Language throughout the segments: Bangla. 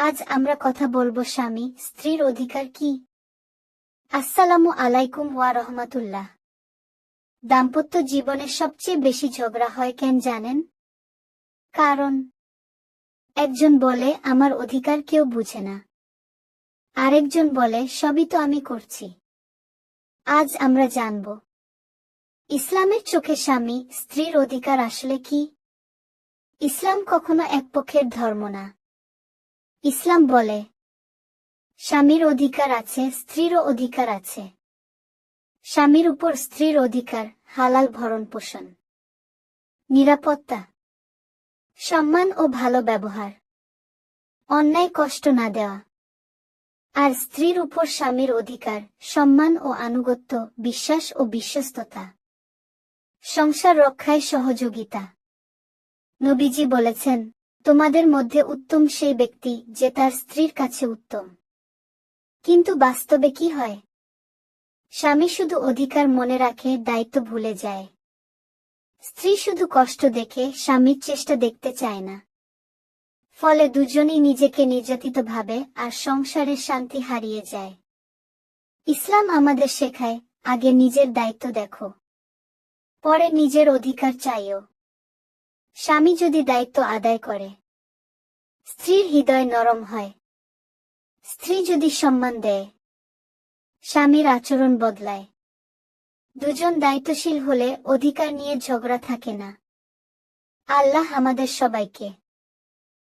আজ আমরা কথা বলব স্বামী, স্ত্রীর অধিকার কি? আসসালামু আলাইকুম ওয়া রহমাতুল্লাহ। দাম্পত্য জীবনে সবচেয়ে বেশি ঝগড়া হয় কেন জানেন? কারণ, একজন বলে, আমার অধিকার কেউ বুঝে না। আরেকজন বলে, সবই তো আমি করছি। আজ আমরা জানব, ইসলামের চোখে স্বামী, স্ত্রীর অধিকার আসলে কি? ইসলাম কখনো এক পক্ষের ধর্ম না। ইসলাম বলে, স্বামীর অধিকার আছে স্ত্রীরও অধিকার আছে। স্বামীর উপর স্ত্রীর অধিকার, হালাল ভরণ পোষণ। নিরাপত্তা, সম্মান ও ভালো ব্যবহার। অন্যায় কষ্ট না দেওয়া। আর স্ত্রীর উপর স্বামীর অধিকার, সম্মান ও আনুগত্য, বিশ্বাস ও বিশ্বস্ততা। সংসার রক্ষায় সহযোগিতা। নবীজি বলেছেন তোমাদের মধ্যে উত্তম সেই ব্যক্তি যে তার স্ত্রীর কাছে উত্তম। কিন্তু বাস্তবে কি হয়? স্বামী শুধু অধিকার মনে রাখে, দায়িত্ব ভুলে যায়। স্ত্রী শুধু কষ্ট দেখে, স্বামীর চেষ্টা দেখতে চায় না। ফলে দুজনই নিজেকে নির্যাতিত ভাবে আর সংসারের শান্তি হারিয়ে যায়। ইসলাম আমাদের শেখায়, আগে নিজের দায়িত্ব দেখো। পরে নিজের অধিকার চাইও। স্বামী যদি দায়িত্ব আদায় করে, স্ত্রীর হৃদয় নরম হয়। স্ত্রী যদি সম্মান দেয়, স্বামীর আচরণ বদলায়। দুজন দায়িত্বশীল হলে অধিকার নিয়ে ঝগড়া থাকে না। আল্লাহ আমাদের সবাইকে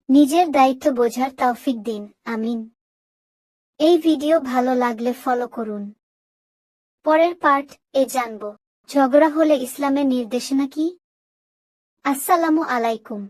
নিজের দায়িত্ব বোঝার তৌফিক দিন, আমিন। এই ভিডিও ভালো লাগলে ফলো করুন। পরের পার্ট এ জানব, ঝগড়া হলে ইসলামের নির্দেশনা কি? আসসালামু আলাইকুম।